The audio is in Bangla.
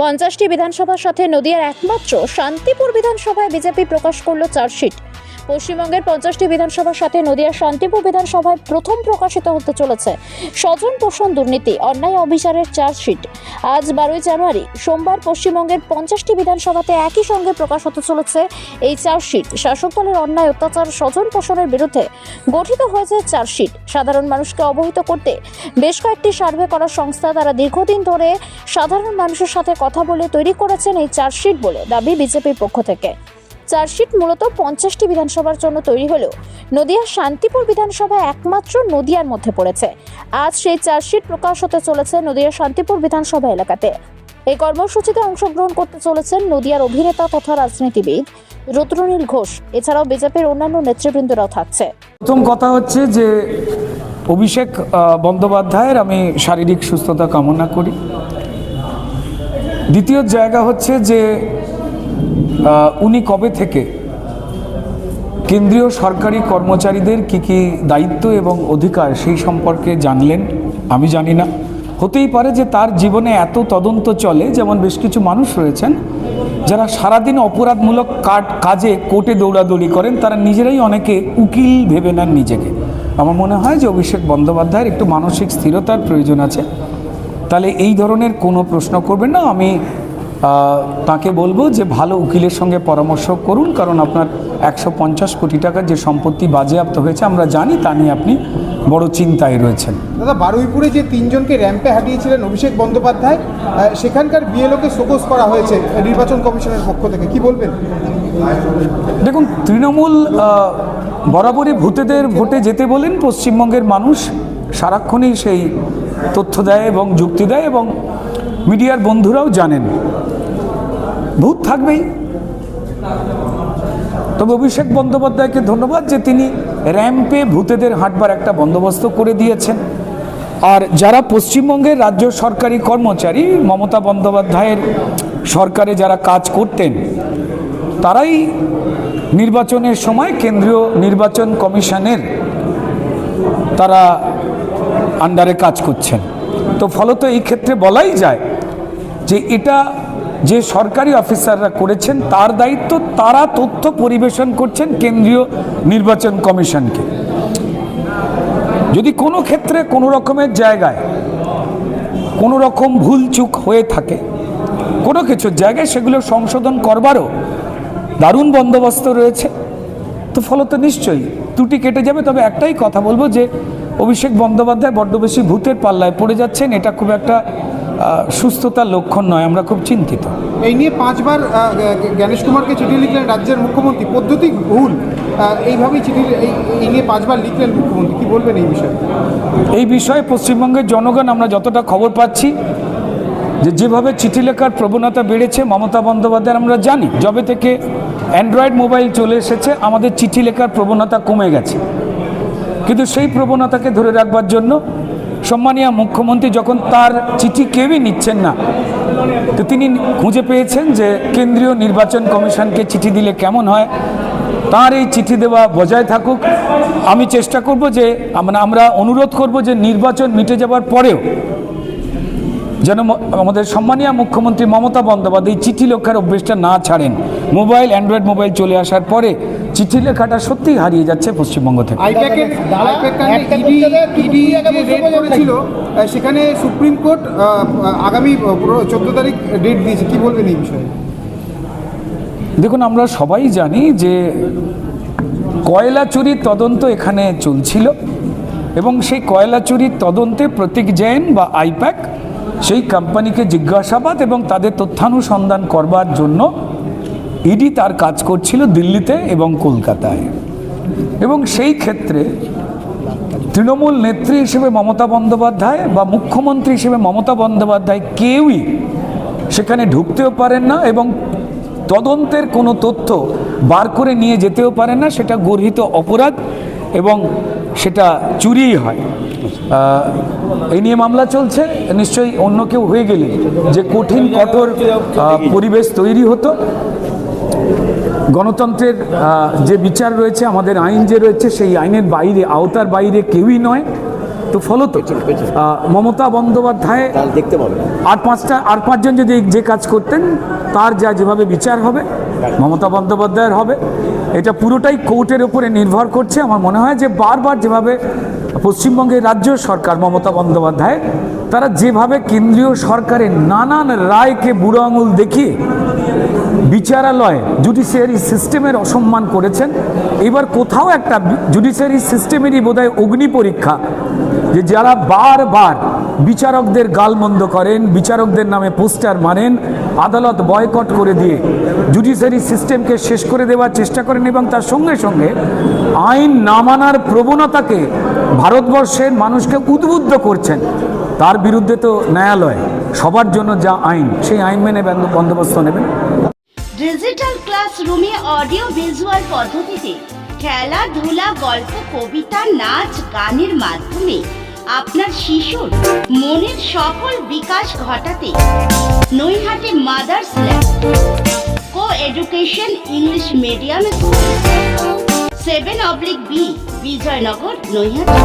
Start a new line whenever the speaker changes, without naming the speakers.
পঞ্চাশটি বিধানসভার সাথে নদিয়ার একমাত্র শান্তিপুর বিধানসভায় বিজেপি প্রকাশ করল চার্জশিট। পশ্চিমবঙ্গের পঞ্চাশটি বিধানসভার সাথে নদিয়ার শান্তিপুর বিধানসভায় প্রথম প্রকাশিত হতে চলেছে স্বজন পোষণ দুর্নীতি, অন্যায় অভিচারের চার্জশিট। আজ বারোই জানুয়ারি, সোমবার পশ্চিমবঙ্গের পঞ্চাশটি বিধানসভাতে একই সঙ্গে প্রকাশ হতে চলেছে এই চার্জশিট। শাসক দলের অন্যায় অত্যাচার স্বজন পোষণের বিরুদ্ধে গঠিত হয়েছে চার্জশিট। সাধারণ মানুষকে অবহিত করতে বেশ কয়েকটি সার্ভে করা সংস্থা তারা দীর্ঘদিন ধরে সাধারণ মানুষের সাথে কথা বলে তৈরি করেছেন এই চার্জশিট বলে দাবি বিজেপির পক্ষ থেকে। চার্জশিট মূলত পঞ্চাশটি বিধানসভার জন্য তৈরি হলেও নদিয়ার শান্তিপুর বিধানসভা একমাত্র নদিয়ার মধ্যে পড়েছে। আজ সেই চার্জশিট প্রকাশ হতে চলেছে নদিয়ার শান্তিপুর বিধানসভা এলাকাতে। এই কর্মসূচিতে অংশগ্রহণ করতে চলেছেন নদিয়ার অভিনেতা তথা রাজনীতিবিদ রুদ্রনীল ঘোষ। এছাড়াও বিজেপির অন্যান্য নেতৃবৃন্দরাও থাকছে।
প্রথম কথা হচ্ছে যে অভিষেক বন্দ্যোপাধ্যায়ের আমি শারীরিক সুস্থতা কামনা করি। দ্বিতীয় জায়গা হচ্ছে যে উনি কবে থেকে কেন্দ্রীয় সরকারি কর্মচারীদের কি কি দায়িত্ব এবং অধিকার সেই সম্পর্কে জানলেন? আমি জানি না। হতেই পারে যে তার জীবনে এত তদন্ত চলে, যেমন বেশ কিছু মানুষ রয়েছেন, যারা সারাদিন অপরাধমূলক কাট কাজে কোর্টে দৌড়াদৌড়ি করেন, তারা নিজেরাই অনেকে উকিল ভেবে নেন নিজেকে। আমার মনে হয় যে অভিষেক বন্দ্যোপাধ্যায়ের একটু মানসিক স্থিরতার প্রয়োজন আছে। তাহলে এই ধরনের কোনো প্রশ্ন করবেন না। আমি তাকে বলব যে ভালো উকিলের সঙ্গে পরামর্শ করুন কারণ আপনার একশো পঞ্চাশ কোটি টাকার যে সম্পত্তি বাজেয়াপ্ত হয়েছে আমরা জানি তা নিয়ে আপনি বড় চিন্তায় রয়েছেন।
দাদা বারুইপুরে যে তিনজনকে র্যাম্পে হাঁটিয়েছিলেন অভিষেক বন্দ্যোপাধ্যায় সেখানকার বিএলওকে শোকজ করা হয়েছে নির্বাচন কমিশনের পক্ষ থেকে কি বলবেন?
দেখুন তৃণমূল বরাবরই ভূতেদের ভোটে যেতে বলেন পশ্চিমবঙ্গের মানুষ সারাক্ষণই সেই তথ্য দেয় এবং যুক্তি দেয় এবং মিডিয়ার বন্ধুরাও জানেন। থাকবেই। তবে অভিষেক বন্দ্যোপাধ্যায়কে ধন্যবাদ যে তিনি র্যাম্পে ভূতেদের হাঁটবার একটা বন্দোবস্ত করে দিয়েছেন। আর যারা পশ্চিমবঙ্গের রাজ্য সরকারি কর্মচারী, মমতা বন্দ্যোপাধ্যায়ের সরকারে যারা কাজ করতেন, তারাই নির্বাচনের সময় কেন্দ্রীয় নির্বাচন কমিশনের তারা আন্ডারে কাজ করছেন। তো ফলত এই ক্ষেত্রে বলাই যায় যে এটা যে সরকারি অফিসাররা করেছেন, তার দায়িত্ব তারা তথ্য পরিবেশন করছেন কেন্দ্রীয় নির্বাচন কমিশনকে। যদি কোনো ক্ষেত্রে কোনো রকমের জায়গায় কোনো রকম ভুলচুক হয়ে থাকে, কোনো কিছুর জায়গায় সেগুলো সংশোধন করবারও দারুণ বন্দোবস্ত রয়েছে, তো ফলত নিশ্চয়ই ত্রুটি কেটে যাবে। তবে একটাই কথা বলব যে অভিষেক বন্দ্যোপাধ্যায় বড্ড বেশি ভূতের পাল্লায় পড়ে যাচ্ছেন, এটা খুব একটা সুস্থতার লক্ষণ নয় আমরা খুব চিন্তিত।
এই নিয়ে পাঁচবার জ্ঞানেশ কুমারকে চিঠি লিখলেন রাজ্যের মুখ্যমন্ত্রী। পদ্ধতি ভুল। এইভাবেই চিঠি এই এই নিয়ে পাঁচবার লিখলেন মুখ্যমন্ত্রী। কী বলবেন এই বিষয়ে?
এই বিষয়ে পশ্চিমবঙ্গের জনগণ আমরা যতটা খবর পাচ্ছি যে যেভাবে চিঠি লেখার প্রবণতা বেড়েছে মমতা বন্দ্যোপাধ্যায় আমরা জানি। যবে থেকে অ্যান্ড্রয়েড মোবাইল চলে এসেছে আমাদের চিঠি লেখার প্রবণতা কমে গেছে। কিন্তু সেই প্রবণতাকে ধরে রাখবার জন্য সম্মানীয় মুখ্যমন্ত্রী, যখন তার চিঠি কেউই নিচ্ছেন না, তো তিনি খুঁজে পেয়েছেন যে কেন্দ্রীয় নির্বাচন কমিশনকে চিঠি দিলে কেমন হয়। তার এই চিঠি দেওয়া বজায় থাকুক। আমি চেষ্টা করব যে আমরা আমরা অনুরোধ করব যে নির্বাচন মিটে যাবার পরেও যেন আমাদের সম্মানীয় মুখ্যমন্ত্রী মমতা বন্দ্যোপাধ্যায় এই চিঠি লেখার অভ্যেসটা না ছাড়েন। মোবাইল, অ্যান্ড্রয়েড মোবাইল চলে আসার পরে চিঠি লেখাটা সত্যিই হারিয়ে যাচ্ছে পশ্চিমবঙ্গ থেকে।
সেখানে সুপ্রিম কোর্ট আগামী চোদ্দ তারিখ ডেট দিয়েছে কি বলবেন এই বিষয়ে?
দেখুন আমরা সবাই জানি যে কয়লা চুরির তদন্ত এখানে চলছিল এবং সেই কয়লা চুরির তদন্তে প্রতীক জৈন বা আইপ্যাক সেই কোম্পানিকে জিজ্ঞাসাবাদ এবং তাদের তথ্যানুসন্ধান করবার জন্য ইডি তার কাজ করছিল দিল্লিতে এবং কলকাতায়। এবং সেই ক্ষেত্রে তৃণমূল নেত্রী হিসেবে মমতা বন্দ্যোপাধ্যায় বা মুখ্যমন্ত্রী হিসেবে মমতা বন্দ্যোপাধ্যায় কেউই সেখানে ঢুকতেও পারেন না এবং তদন্তের কোনো তথ্য বার করে নিয়ে যেতেও পারেন না, সেটা গর্হিত অপরাধ এবং সেটা চুরিই হয়। এই নিয়ে মামলা চলছে, নিশ্চয়ই অন্য কেউ হয়ে গেলে যে কঠিন, কঠোর পরিবেশ তৈরি হতো। গণতন্ত্রের যে বিচার রয়েছে আমাদের আইন যে রয়েছে সেই আইনের বাইরে আওতার বাইরে কেউই নয়। তো ফলত মমতা বন্দ্যোপাধ্যায়
দেখতে পাবেন
আর পাঁচটা আর পাঁচজন যদি যে কাজ করতেন তার যা যেভাবে বিচার হবে মমতা বন্দ্যোপাধ্যায়ের হবে এটা পুরোটাই কোর্টের উপরে নির্ভর করছে। আমার মনে হয় যে বারবার যেভাবে পশ্চিমবঙ্গের রাজ্য সরকার মমতা বন্দ্যোপাধ্যায় তারা যেভাবে কেন্দ্রীয় সরকারের নানান রায়কে বুড়ো আঙুল দেখিয়ে বিচারালয় জুডিশিয়ারি সিস্টেমের অসম্মান করেছেন, এবার কোথাও একটা জুডিশিয়ারি সিস্টেমেরই বোধহয় অগ্নি পরীক্ষা যে যারা বারবার বিচারকদের গালমন্দ করেন, বিচারকদের নামে পোস্টার মারেন, আদালত বয়কট করে দিয়ে জুডিশিয়ারি সিস্টেমকে শেষ করে দেওয়ার চেষ্টা করেন এবং তার সঙ্গে সঙ্গে আইন না মানার প্রবণতাকে ভারতবর্ষের মানুষকে উদ্বুদ্ধ করছেন। তার বিরুদ্ধে তো ন্যায়ালয়, সবার জন্য যা আইন, সেই আইন মেনে বন্দোবস্ত নেবেন
ডিজিটাল ক্লাসরুমে অডিও ভিজুয়াল পদ্ধতিতে খেলাধুলা গল্প, কবিতা, নাচ, গানের মাধ্যমে আপনার শিশুর মনের সফল বিকাশ ঘটাতে Naihati Mother's lab co education English medium school seven oblique B Bijoynagar, Naihati.